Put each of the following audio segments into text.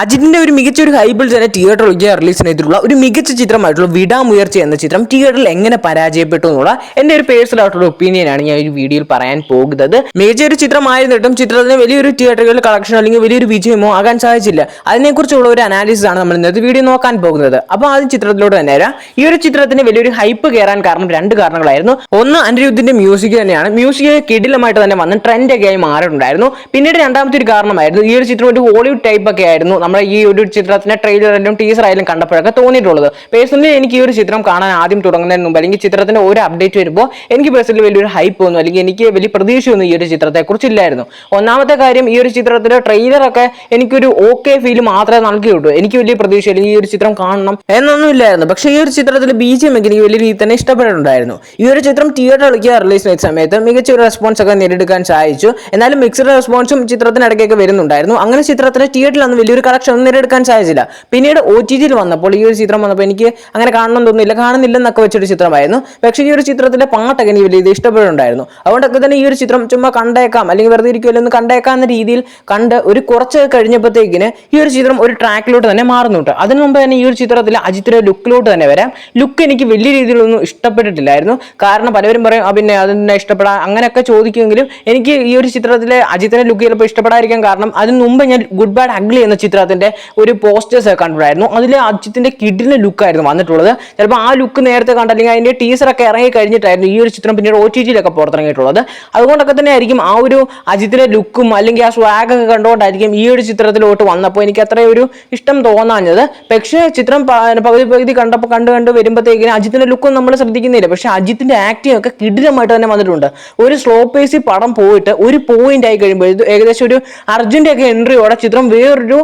അജിത്തിന്റെ ഒരു മികച്ച ഒരു ഹൈബിൾ തന്നെ തിയേറ്റർ റിലീസ് എതിരുള്ള ഒരു മികച്ച ചിത്രമായിട്ടുള്ള വിടാമുയർച്ച എന്ന ചിത്രം തിയേറ്ററിൽ എങ്ങനെ പരാജയപ്പെട്ടു എന്നുള്ള എന്റെ ഒരു പേഴ്സണൽ ആയിട്ടുള്ള ഒപ്പീനിയനാണ് ഞാൻ ഈ വീഡിയോയിൽ പറയാൻ പോകുന്നത്. മികച്ച ഒരു ചിത്രമായിരുന്നിട്ടും ചിത്രത്തിന് വലിയൊരു തിയേറ്ററുകളിൽ കളക്ഷൻ അല്ലെങ്കിൽ വലിയൊരു വിജയമോ ആകാൻ സാധിച്ചില്ല. അതിനെക്കുറിച്ചുള്ള ഒരു അനാലിസിസ് ആണ് നമ്മൾ ഇന്നത്തെ വീഡിയോ നോക്കാൻ പോകുന്നത്. അപ്പോൾ ആ ചിത്രത്തിലൂടെ തന്നെ വരാം. ഈ ഒരു ചിത്രത്തിന് വലിയൊരു ഹൈപ്പ് കയറാൻ കാരണം രണ്ട് കാരണങ്ങളായിരുന്നു. ഒന്ന് അനിരുദ്ധിന്റെ മ്യൂസിക് തന്നെയാണ്. മ്യൂസിക് കിടിലമായിട്ട് തന്നെ വന്ന് ട്രെൻഡ് ഒക്കെ ആയി മാറിയിട്ടുണ്ടായിരുന്നു. പിന്നീട് രണ്ടാമത്തെ ഒരു കാരണമായിരുന്നു ഈ ഒരു ചിത്രം ഒരു ഹോളിവുഡ് ടൈപ്പ് ഒക്കെ ആയിരുന്നു. നമ്മുടെ ഈ ഒരു ചിത്രത്തിന്റെ ട്രെയിലറിലും ടീസർ ആയാലും കണ്ടപ്പോഴൊക്കെ തോന്നിയിട്ടുള്ളത്. പേഴ്സണലി എനിക്ക് ഈ ഒരു ചിത്രം കാണാൻ ആദ്യം തുടങ്ങുന്നതിന് മുമ്പ് അല്ലെങ്കിൽ ചിത്രത്തിന്റെ ഒരു അപ്ഡേറ്റ് വരുമ്പോൾ എനിക്ക് പേഴ്സണലി വലിയൊരു ഹൈപ്പ് ഒന്നും അല്ലെങ്കിൽ എനിക്ക് വലിയ പ്രതീക്ഷയൊന്നും ഈ ഒരു ചിത്രത്തെ കുറിച്ചില്ലായിരുന്നു ഒന്നാമത്തെ കാര്യം ഈ ഒരു ചിത്രത്തിന്റെ ട്രെയിലറൊക്കെ എനിക്കൊരു ഓക്കെ ഫീൽ മാത്രമേ നൽകിയുള്ളൂ. എനിക്ക് വലിയ പ്രതീക്ഷ അല്ലെങ്കിൽ ഈ ഒരു ചിത്രം കാണണം എന്നൊന്നും ഇല്ലായിരുന്നു. പക്ഷേ ഈ ഒരു ചിത്രത്തിൽ ബി ജി എം എനിക്ക് വലിയ രീതിയിൽ തന്നെ ഇഷ്ടപ്പെട്ടിട്ടുണ്ടായിരുന്നു. ഈ ഒരു ചിത്രം തിയേറ്റർ കളിക്കുക റിലീസ് ചെയ്ത സമയത്ത് മികച്ച ഒരു റെസ്പോൺസ് ഒക്കെ നേടിയെടുക്കാൻ സഹായിച്ചു എന്നാലും മിക്സഡ് റെസ്പോൺസും ചിത്രത്തിനിടയ്ക്കൊക്കെ വരുന്നുണ്ടായിരുന്നു. അങ്ങനെ ചിത്രത്തിന് തിയേറ്ററിൽ അന്ന് വലിയൊരു ഒന്നും നേടിയെടുക്കാൻ സാധിച്ചില്ല. പിന്നീട് ഒ ടി ജിയിൽ വന്നപ്പോൾ ഈ ഒരു ചിത്രം വന്നപ്പോൾ എനിക്ക് അങ്ങനെ കാണണം തോന്നുന്നില്ല. കാണുന്നില്ലെന്നൊക്കെ വെച്ചൊരു ചിത്രമായിരുന്നു. പക്ഷേ ഈ ഒരു ചിത്രത്തിലെ പാട്ടൊക്കെ എനിക്ക് വലിയ ഇഷ്ടപ്പെടുന്നുണ്ടായിരുന്നു അതുകൊണ്ടൊക്കെ തന്നെ ഈ ഒരു ചിത്രം ചുമ്മാ കണ്ടേക്കാം അല്ലെങ്കിൽ വെറുതെ ഇരിക്കുമല്ലോ ഒന്ന് കണ്ടേക്കാം എന്ന രീതിയിൽ കണ്ട് ഒരു കുറച്ച് കഴിഞ്ഞപ്പോഴത്തേക്കിന് ഈ ഒരു ചിത്രം ഒരു ട്രാക്കിലോട്ട് തന്നെ മാറുന്നുണ്ട് അതിനു മുമ്പ് തന്നെ ഈ ഒരു ചിത്രത്തിൽ അജിത്തിന്റെ ലുക്കിലോട്ട് തന്നെ വരാം. ലുക്ക് എനിക്ക് വലിയ രീതിയിലൊന്നും ഇഷ്ടപ്പെട്ടിട്ടില്ലായിരുന്നു. കാരണം പലരും പറയും "ആ, പിന്നെ അതിനെ ഇഷ്ടപ്പെടാൻ അങ്ങനെയൊക്കെ ചോദിക്കുമെങ്കിലും എനിക്ക് ഈ ഒരു ചിത്രത്തിലെ അജിത്തിന്റെ ലുക്ക് ചിലപ്പോൾ ഇഷ്ടപ്പെടാതിരിക്കാൻ കാരണം അതിന് മുമ്പ് ഞാൻ ഗുഡ് ബാഡ് അഗ്ലി എന്ന ചിത്രത്തിന്റെ ഒരു പോസ്റ്റേഴ്സ് ഒക്കെ കണ്ടിട്ടുണ്ടായിരുന്നു. അതിൽ അജിത്തിന്റെ കിഡിലെ ലുക്കായിരുന്നു വന്നിട്ടുള്ളത്. ചിലപ്പോൾ ആ ലുക്ക് നേരത്തെ കണ്ട അല്ലെങ്കിൽ അതിന്റെ ടീസർ ഒക്കെ ഇറങ്ങി കഴിഞ്ഞിട്ടായിരുന്നു ഈ ഒരു ചിത്രം പിന്നീട് ഒ ടി ജിയിലൊക്കെ പുറത്തിറങ്ങിയിട്ടുള്ളത്. അതുകൊണ്ടൊക്കെ തന്നെ ആയിരിക്കും ആ ഒരു അജിത്തിന്റെ ലുക്കും അല്ലെങ്കിൽ ആ സ്വാഗ് ഒക്കെ കണ്ടുകൊണ്ടായിരിക്കും ഈ ഒരു ചിത്രത്തിലോട്ട് വന്നപ്പോൾ എനിക്ക് അത്രയും ഒരു ഇഷ്ടം തോന്നാഞ്ഞത്. പക്ഷേ ചിത്രം പകുതി പകുതി കണ്ടപ്പോൾ കണ്ട് കണ്ട് വരുമ്പോഴത്തേക്കിനും അജിത്തിന്റെ ലുക്കും നമ്മൾ ശ്രദ്ധിക്കുന്നില്ല. പക്ഷേ അജിത്തിന്റെ ആക്ടിംഗ് ഒക്കെ കിടിലമായിട്ട് തന്നെ വന്നിട്ടുണ്ട്. ഒരു സ്ലോ പേസി പടം പോയിട്ട് ഒരു പോയിന്റ് ആയി കഴിയുമ്പോൾ ഏകദേശം ഒരു അർജുന്റെ ഒക്കെ എൻട്രിയോടെ ചിത്രം വേറൊരു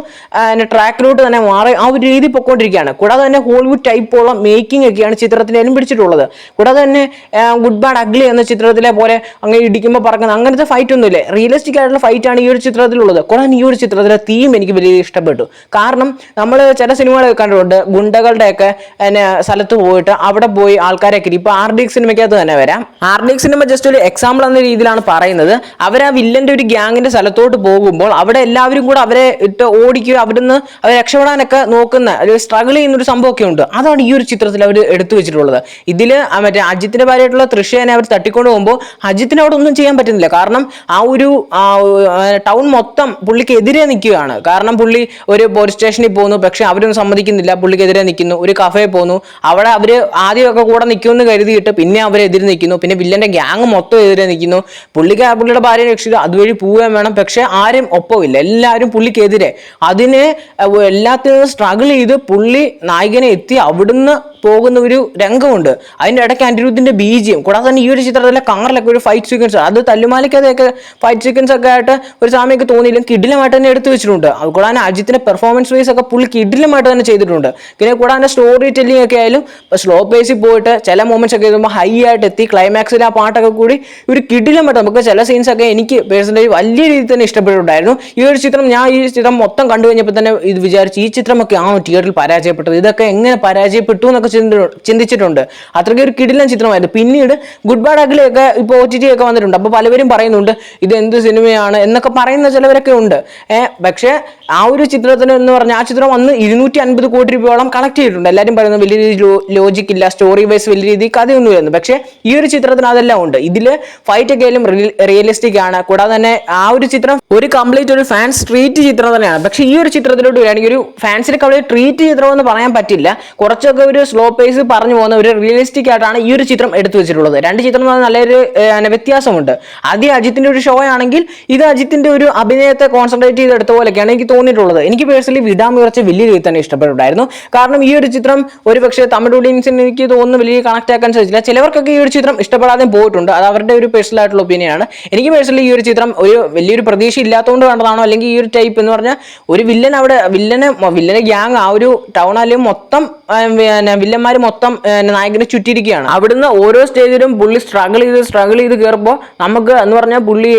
ട്രാക്കിലോട്ട് തന്നെ മാറി ആ ഒരു രീതി പൊക്കോണ്ടിരിക്കുകയാണ്. കൂടാതെ തന്നെ ഹോളിവുഡ് ടൈപ്പുള്ള മേക്കിംഗ് ഒക്കെയാണ് ചിത്രത്തിലും പിടിച്ചിട്ടുള്ളത്. കൂടാതെ തന്നെ ഗുഡ് ബാഡ് അഗ്ലി എന്ന ചിത്രത്തിലെ പോലെ അങ്ങനെ ഇടിക്കുമ്പോൾ പറക്കുന്ന അങ്ങനത്തെ ഫൈറ്റ് ഒന്നുമില്ല. റിയലിസ്റ്റിക് ആയിട്ടുള്ള ഫൈറ്റ് ആണ് ഈ ഒരു ചിത്രത്തിലുള്ളത്. കൂടാതെ ഈ ഒരു ചിത്രത്തിലെ തീം എനിക്ക് വലിയ ഇഷ്ടപ്പെട്ടു. കാരണം നമ്മൾ ചില സിനിമകൾ കണ്ടിട്ടുണ്ട്. ഗുണ്ടകളുടെയൊക്കെ സ്ഥലത്ത് പോയിട്ട് അവിടെ പോയി ആൾക്കാരെ കിട്ടി ഇപ്പൊ ആർ ഡി സിനിമയ്ക്കകത്ത് തന്നെ വരാം. ആർ ഡി സിനിമ ജസ്റ്റ് ഒരു എക്സാമ്പിൾ എന്ന രീതിയിലാണ് പറയുന്നത്. അവർ ആ വില്ലന്റെ ഒരു ഗ്യാങ്ങിന്റെ സ്ഥലത്തോട്ട് പോകുമ്പോൾ അവിടെ എല്ലാവരും കൂടെ അവരെ ഇട്ട് ഓടിക്കുക അവിടുന്ന് അവർ രക്ഷപ്പെടാനൊക്കെ നോക്കുന്ന ഒരു സ്ട്രഗിൾ ചെയ്യുന്ന ഒരു സംഭവമൊക്കെ ഉണ്ട് അതാണ് ഈ ഒരു ചിത്രത്തിൽ അവർ എടുത്തു വെച്ചിട്ടുള്ളത്. ഇതിൽ മറ്റേ അജിത്തിന്റെ ഭാര്യയായിട്ടുള്ള തൃശ്യനെ അവർ തട്ടിക്കൊണ്ട് പോകുമ്പോൾ അജിത്തിന് അവിടെ ഒന്നും ചെയ്യാൻ പറ്റുന്നില്ല. കാരണം ആ ഒരു ടൗൺ മൊത്തം പുള്ളിക്ക് എതിരെ നിൽക്കുകയാണ്. കാരണം പുള്ളി ഒരു പോലീസ് സ്റ്റേഷനിൽ പോകുന്നു പക്ഷെ അവരൊന്നും സമ്മതിക്കുന്നില്ല. പുള്ളിക്കെതിരെ നിൽക്കുന്നു ഒരു കഫേ പോകുന്നു അവിടെ അവർ ആദ്യമൊക്കെ കൂടെ നിൽക്കുമെന്ന് കരുതിയിട്ട് പിന്നെ അവരെതിരെ നിൽക്കുന്നു. പിന്നെ വില്ലന്റെ ഗ്യാങ് മൊത്തം എതിരെ നിൽക്കുന്നു. പുള്ളിക്ക് പുള്ളിയുടെ ഭാര്യ രക്ഷിക്കുക അതുവഴി പോവുകയും വേണം. പക്ഷെ ആരും ഒപ്പമില്ല. എല്ലാവരും പുള്ളിക്കെതിരെ. അതിനെ എല്ലാത്തിനും സ്ട്രഗിൾ ചെയ്ത് പുള്ളി നായികനെ എത്തി അവിടുന്ന് പോകുന്ന ഒരു രംഗമുണ്ട്. അതിന്റെ ഇടയ്ക്ക് അനിരുദ്ധിന്റെ ബീജിയും. കൂടാതെ തന്നെ ഈ ഒരു ചിത്രത്തിലെ കാറിലൊക്കെ ഒരു ഫൈറ്റ് സീക്വൻസ് അത് തല്ലുമാലിക്കതൊക്കെ ഫൈറ്റ് സീക്വൻസ് ഒക്കെ ആയിട്ട് ഒരു സമയത്ത് തോന്നിയില്ലെങ്കിൽ കിഡിലമായിട്ട് തന്നെ എടുത്തു വെച്ചിട്ടുണ്ട്. കൂടാതെ അജിത്തിന്റെ പെർഫോമൻസ് വൈസ് ഒക്കെ പുള്ളി കിഡിലമായിട്ട് തന്നെ ചെയ്തിട്ടുണ്ട്. പിന്നെ കൂടാതെ സ്റ്റോറി ടെല്ലിംഗ് ഒക്കെ ആയാലും സ്ലോ പേസിൽ പോയിട്ട് ചില മൊമെന്റ്സ് ഒക്കെ എഴുതുമ്പോൾ ഹൈ ആയിട്ട് എത്തി. ക്ലൈമാക്സിൽ ആ പാട്ടൊക്കെ കൂടി ഒരു കിഡിലമായിട്ട് നമുക്ക് ചില സീൻസ് ഒക്കെ എനിക്ക് പേഴ്സണലി വലിയ രീതിയിൽ തന്നെ ഇഷ്ടപ്പെട്ടിട്ടുണ്ടായിരുന്നു. ഈ ഒരു ചിത്രം ഞാൻ ഈ ചിത്രം മൊത്തം കണ്ടു കഴിഞ്ഞപ്പോൾ തന്നെ ഇത് വിചാരിച്ചു ഈ ചിത്രമൊക്കെ ആണോ തിയേറ്ററിൽ പരാജയപ്പെട്ടത്. ഇതൊക്കെ എങ്ങനെ പരാജയപ്പെട്ടു എന്നൊക്കെ ചിന്തിച്ചിട്ടുണ്ട്. അത്രയ്ക്ക് ഒരു കിടിലൻ ചിത്രമായിരുന്നു. പിന്നീട് ഗുഡ് ബാഡ് അഗ്ലിയൊക്കെ ഇപ്പോൾ ഒ ടി ടി ഒക്കെ വന്നിട്ടുണ്ട്. അപ്പോൾ പലവരും പറയുന്നുണ്ട് ഇത് എന്ത് സിനിമയാണ് എന്നൊക്കെ പറയുന്ന ചിലവരൊക്കെ ഉണ്ട്. പക്ഷേ ആ ഒരു ചിത്രത്തിന് എന്ന് പറഞ്ഞാൽ ആ ചിത്രം അന്ന് ഇരുന്നൂറ്റി അൻപത് കോടി രൂപയോളം കളക്ട് ചെയ്തിട്ടുണ്ട്. എല്ലാവരും പറയുന്നത് വലിയ രീതിയിൽ ലോജിക് ഇല്ല സ്റ്റോറി വൈസ് വലിയ രീതിയിൽ കഥയൊന്നുമില്ലെന്ന് പക്ഷേ ഈ ഒരു ചിത്രത്തിന് അതെല്ലാം ഉണ്ട്. ഇതിൽ ഫൈറ്റ് ഒക്കെ റിയലിസ്റ്റിക് ആണ്. കൂടാതെ തന്നെ ആ ഒരു ചിത്രം ഒരു കംപ്ലീറ്റ് ഒരു ഫാൻസ് സ്ട്രീറ്റ് ചിത്രം തന്നെയാണ്. പക്ഷേ ഈ ഒരു ചിത്രത്തിലോട്ട് വരികയാണെങ്കിൽ ഒരു ഫാൻസിനെ അവിടെ ട്രീറ്റ് ചിത്രം എന്ന് പറയാൻ പറ്റില്ല. കുറച്ചൊക്കെ ഒരു സ്ലോ പേസ് പറഞ്ഞു പോകുന്ന ഒരു റിയലിസ്റ്റിക് ആയിട്ടാണ് ഈ ഒരു ചിത്രം എടുത്തു വെച്ചിട്ടുള്ളത്. രണ്ട് ചിത്രം നല്ലൊരു വ്യത്യാസമുണ്ട്. ആദ്യം അജിത്തിന്റെ ഒരു ഷോ ആണെങ്കിൽ ഇത് അജിത്തിന്റെ ഒരു അഭിനയത്തെ കോൺസെൻട്രേറ്റ് ചെയ്ത് എടുത്ത പോലെയൊക്കെയാണ് എനിക്ക് തോന്നിയിട്ടുള്ളത്. എനിക്ക് പേഴ്സണലി വിടാമുയർച്ച വലിയ രീതിയിൽ തന്നെ ഇഷ്ടപ്പെട്ടുണ്ടായിരുന്നു കാരണം ഈ ഒരു ചിത്രം ഒരു പക്ഷേ തമിഴ് ഓഡിയൻസിന് എനിക്ക് തോന്നുന്നു വലിയ കണക്ട് ആക്കാൻ സാധിച്ചില്ല. ചിലവർക്കൊക്കെ ഈ ഒരു ചിത്രം ഇഷ്ടപ്പെടാതെ പോയിട്ടുണ്ട്. അത് അവരുടെ ഒരു പേഴ്സണൽ ആയിട്ടുള്ള ഒപ്പീനിയനാണ് എനിക്ക് പേഴ്സണലി ഈ ഒരു ചിത്രം ഒരു വലിയൊരു പ്രതീക്ഷ ഇല്ലാത്തതുകൊണ്ട് കണ്ടതാണോ അല്ലെങ്കിൽ ഈ ഒരു ടൈപ്പ് എന്ന് പറഞ്ഞാൽ ഒരു വില്ലൻ അവിടെ വില്ലനെ വില്ലനെ ഗ്യാങ് ആ ഒരു ടൗൺ അല്ലെങ്കിൽ മൊത്തം പിന്നെ വില്ലന്മാർ മൊത്തം നായകനെ ചുറ്റിയിരിക്കുകയാണ്. അവിടുന്ന് ഓരോ സ്റ്റേജിലും പുള്ളി സ്ട്രഗിൾ ചെയ്ത് സ്ട്രഗിൾ ചെയ്ത് കയറുമ്പോൾ നമുക്ക് എന്ന് പറഞ്ഞാൽ പുള്ളി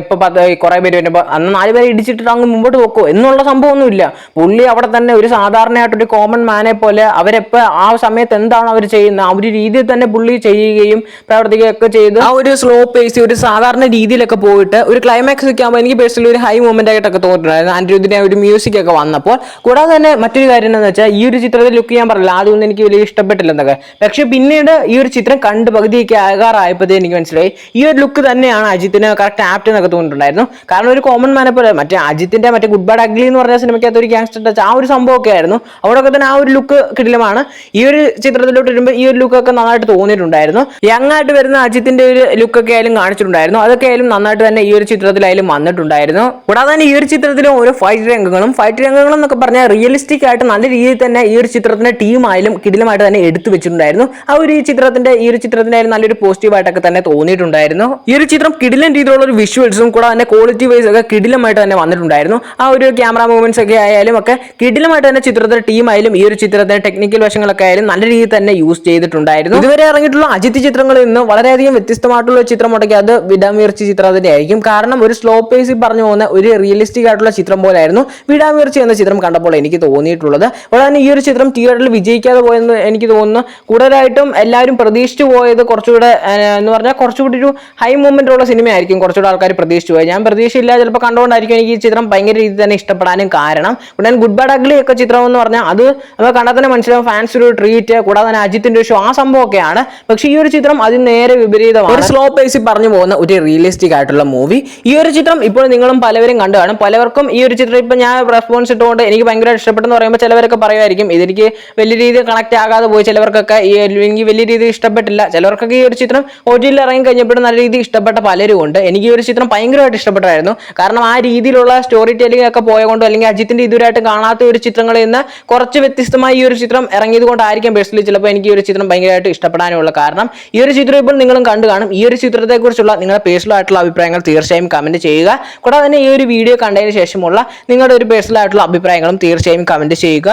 ഇപ്പൊ പത്ത് കുറെ പേര് വരുമ്പോൾ അന്ന് നാല് പേരെ ഇടിച്ചിട്ട് അങ്ങ് മുമ്പോട്ട് പോക്കോ എന്നുള്ള സംഭവമൊന്നുമില്ല. പുള്ളി അവിടെ തന്നെ ഒരു സാധാരണയായിട്ടൊരു കോമൺ മാനെ പോലെ അവരെപ്പോ ആ സമയത്ത് എന്താണ് അവർ ചെയ്യുന്നത്? ആ ഒരു രീതിയിൽ തന്നെ പുള്ളി ചെയ്യുകയും പ്രവർത്തിക്കുകയൊക്കെ ചെയ്ത് ആ ഒരു സ്ലോ പേസ് ഒരു സാധാരണ രീതിയിലൊക്കെ പോയിട്ട് ഒരു ക്ലൈമാക്സ് ഒക്കെ ആകുമ്പോൾ എനിക്ക് പേഴ്സണലി ഒരു ഹൈ മൂമെന്റ് ആയിട്ടൊക്കെ തോന്നിയിട്ടുണ്ടായിരുന്നു അനിരുദ്ധിനെ ഒരു മ്യൂസിക് ഒക്കെ വന്നപ്പോൾ കൂടാതെ തന്നെ മറ്റൊരു കാര്യം എന്താണെന്ന് വെച്ചാൽ ഈ ഒരു ചിത്രത്തിൽ ലുക്ക് ഞാൻ പറഞ്ഞില്ല. ആദ്യമൊന്നും എനിക്ക് വലിയ ഇഷ്ടപ്പെട്ടില്ല എന്നൊക്കെ. പക്ഷെ പിന്നീട് ഈ ഒരു ചിത്രം കണ്ട് പകുതിയൊക്കെ ആകാറായപ്പോഴത്തേ എനിക്ക് മനസ്സിലായി. ഈ ഒരു ലുക്ക് തന്നെയാണ് അജിത്തിന് കറക്റ്റ് ആപ്റ്റ് എന്നൊക്കെ തോന്നിയിട്ടുണ്ടായിരുന്നു. കാരണം ഒരു കോമൺ മാനെ പോലെ മറ്റേ അജിത്തിന്റെ മറ്റേ ഗുഡ് ബാഡ് അഗ്ലി എന്ന് പറഞ്ഞ സിനിമയ്ക്കകത്ത് ഒരു ഗ്യാങ്സ്റ്റർ ടച്ച് ആ ഒരു സംഭവമൊക്കെ ആയിരുന്നു. അവിടെയൊക്കെ തന്നെ ആ ഒരു ലുക്ക് കിടിലമാണ്. ഈ ഒരു ചിത്രത്തിലോട്ട് വരുമ്പോൾ ഈ ഒരു ലുക്കൊക്കെ നന്നായിട്ട് തോന്നിയിട്ടുണ്ടായിരുന്നു. യങ് ആയിട്ട് വരുന്ന അജിത്തിന്റെ ഒരു ലുക്കൊക്കെ ആയാലും കാണിച്ചിട്ടുണ്ടായിരുന്നു. അതൊക്കെ ആയാലും നന്നായിട്ട് തന്നെ ഈ ഒരു ചിത്രത്തിലായാലും വന്നിട്ടുണ്ടായിരുന്നു. കൂടാതെ തന്നെ ഈ ഒരു ചിത്രത്തിലും ഓരോ ഫൈറ്റ് രംഗങ്ങളും ഫൈറ്റ് രംഗങ്ങളും എന്നൊക്കെ പറഞ്ഞാൽ റിയലിസ്റ്റിക് ആയിട്ട് നല്ല രീതിയിൽ തന്നെ ഈ ഒരു ചിത്രത്തിന്റെ ടീമായാലും കിടിലമായിട്ട് തന്നെ എടുത്തു വെച്ചിട്ടുണ്ടായിരുന്നു. ആ ഒരു ഈ ചിത്രത്തിന്റെ ഈ ഒരു ചിത്രത്തിന്റെ നല്ലൊരു പോസിറ്റീവായിട്ടൊക്കെ തന്നെ തോന്നിയിട്ടുണ്ടായിരുന്നു. ഈ ഒരു ചിത്രം കിടിലൻ രീതിയിലുള്ള ഒരു വിഷ്വൽസും കൂടെ തന്നെ ക്വാളിറ്റി വൈസ് ഒക്കെ കിടിലമായിട്ട് തന്നെ വന്നിട്ടുണ്ടായിരുന്നു. ആ ഒരു ക്യാമറ മൂവ്മെന്റ്സ് ഒക്കെ ആയാലും ഒക്കെ കിടിലമായിട്ട് തന്നെ ചിത്രത്തിന്റെ ടീം ആയാലും ഈ ഒരു ചിത്രത്തിന്റെ ടെക്നിക്കൽ വശങ്ങളൊക്കെ ആയാലും നല്ല രീതിയിൽ തന്നെ യൂസ് ചെയ്തിട്ടുണ്ടായിരുന്നു. ഇതുവരെ ഇറങ്ങിയിട്ടുള്ള അജിത് ചിത്രങ്ങളിൽ നിന്ന് വളരെയധികം വ്യത്യസ്തമായിട്ടുള്ള ചിത്രം ഉണ്ടെങ്കിൽ അത് വിടാമീർച്ചി ചിത്രം തന്നെയായിരിക്കും. കാരണം ഒരു സ്ലോ പേസിൽ പറഞ്ഞു പോകുന്ന ഒരു റിയലിസ്റ്റിക് ആയിട്ടുള്ള ചിത്രം പോലായിരുന്നു. വിടാമീർച്ചി എന്ന ചിത്രം കണ്ടപ്പോൾ എനിക്ക് തോന്നിയിട്ടുള്ളത്. അതുപോലെ തന്നെ ഈ ഒരു ചിത്രം തിയേറ്ററിൽ വിജയിക്കാതെ പോയെന്ന് എനിക്ക് തോന്നുന്നു. കൂടുതലായിട്ടും എല്ലാവരും പ്രതീക്ഷിച്ചു പോയത് കുറച്ചുകൂടെ എന്ന് പറഞ്ഞാൽ കുറച്ചുകൂടി ഒരു ഹൈ മൂവ്മെന്റ് ഉള്ള സിനിമയായിരിക്കും കുറച്ചുകൂടെ ആൾക്കാർ പ്രതീക്ഷിച്ചു പോയത്. ഞാൻ പ്രതീക്ഷയില്ല ചിലപ്പോൾ കണ്ടുകൊണ്ടായിരിക്കും എനിക്ക് ഈ ചിത്രം ഭയങ്കര രീതിയിൽ തന്നെ ഇഷ്ടപ്പെടാനും കാരണം. ഉടൻ ഗുഡ് ബാഡ് അഗ്ലി ഒക്കെ ചിത്രം എന്ന് പറഞ്ഞാൽ അത് നമ്മൾ കണ്ടാൽ തന്നെ മനസ്സിലാവും ഫാൻസ് ഒരു ട്രീറ്റ് കൂടാതെ തന്നെ അജിത്തിന്റെ ഒരു ഷോ ആ സംഭവമൊക്കെയാണ്. പക്ഷേ ഈ ഒരു ചിത്രം അതിന് നേരെ വിപരീതമാണ്. ഒരു സ്ലോ പേസിൽ പറഞ്ഞു പോകുന്ന ഒരു റിയലിസ്റ്റിക് ആയിട്ടുള്ള മൂവി ഈ ഒരു ചിത്രം ഇപ്പോൾ നിങ്ങളും പലവരും കണ്ടു കാണും. പലവർക്കും ഈ ഒരു ചിത്രം ഇപ്പം ഞാൻ റെസ്പോൺസ് ഇട്ടുകൊണ്ട് എനിക്ക് ഭയങ്കര ഇഷ്ടപ്പെട്ടെന്ന് പറയുമ്പോൾ ചിലവരൊക്കെ പറയുമായിരിക്കും ഇതെനിക്ക് വലിയ രീതിയിൽ കണക്ട് ആകാതെ പോയി ചിലവർക്കൊക്കെ ഈ എനിക്ക് വലിയ രീതിയിൽ ഇഷ്ടപ്പെട്ടില്ല. ചിലവർക്കൊക്കെ ഈ ഒരു ചിത്രം ഒ ടിയിൽ ഇറങ്ങി കഴിഞ്ഞപ്പോൾ നല്ല രീതിയിൽ ഇഷ്ടപ്പെട്ട പലരും ഉണ്ട് എനിക്ക് ഈ ഒരു ചിത്രം ഭയങ്കരമായിട്ട് ഇഷ്ടപ്പെട്ടായിരുന്നു കാരണം ആ രീതിയിലുള്ള സ്റ്റോറി ടെല്ലിംഗ് ഒക്കെ പോയതുകൊണ്ടോ അല്ലെങ്കിൽ അജിത്തിന്റെ ഇതുവരായിട്ട് കാണാത്ത ഒരു ചിത്രങ്ങളിൽ നിന്ന് കുറച്ച് വ്യത്യസ്തമായി ഈ ഒരു ചിത്രം ഇറങ്ങിയത് കൊണ്ടായിരിക്കും പേഴ്സണലി ചിലപ്പോൾ എനിക്ക് ഈ ഒരു ചിത്രം ഭയങ്കരമായിട്ട് ഇഷ്ടപ്പെടാനുള്ള. കാരണം ഈ ഒരു ചിത്രം ഇപ്പോൾ നിങ്ങളും കണ്ടു കാണും. ഈ ഒരു ചിത്രത്തെക്കുറിച്ചുള്ള നിങ്ങളുടെ പേഴ്സണൽ ആയിട്ടുള്ള അഭിപ്രായങ്ങൾ തീർച്ചയായും കമന്റ് ചെയ്യുക. കൂടാതെ തന്നെ ഈ ഒരു വീഡിയോ കണ്ടതിന് ശേഷമുള്ള നിങ്ങളുടെ ഒരു പേഴ്സണൽ ആയിട്ടുള്ള അഭിപ്രായങ്ങളും തീർച്ചയായും കമന്റ് ചെയ്യുക.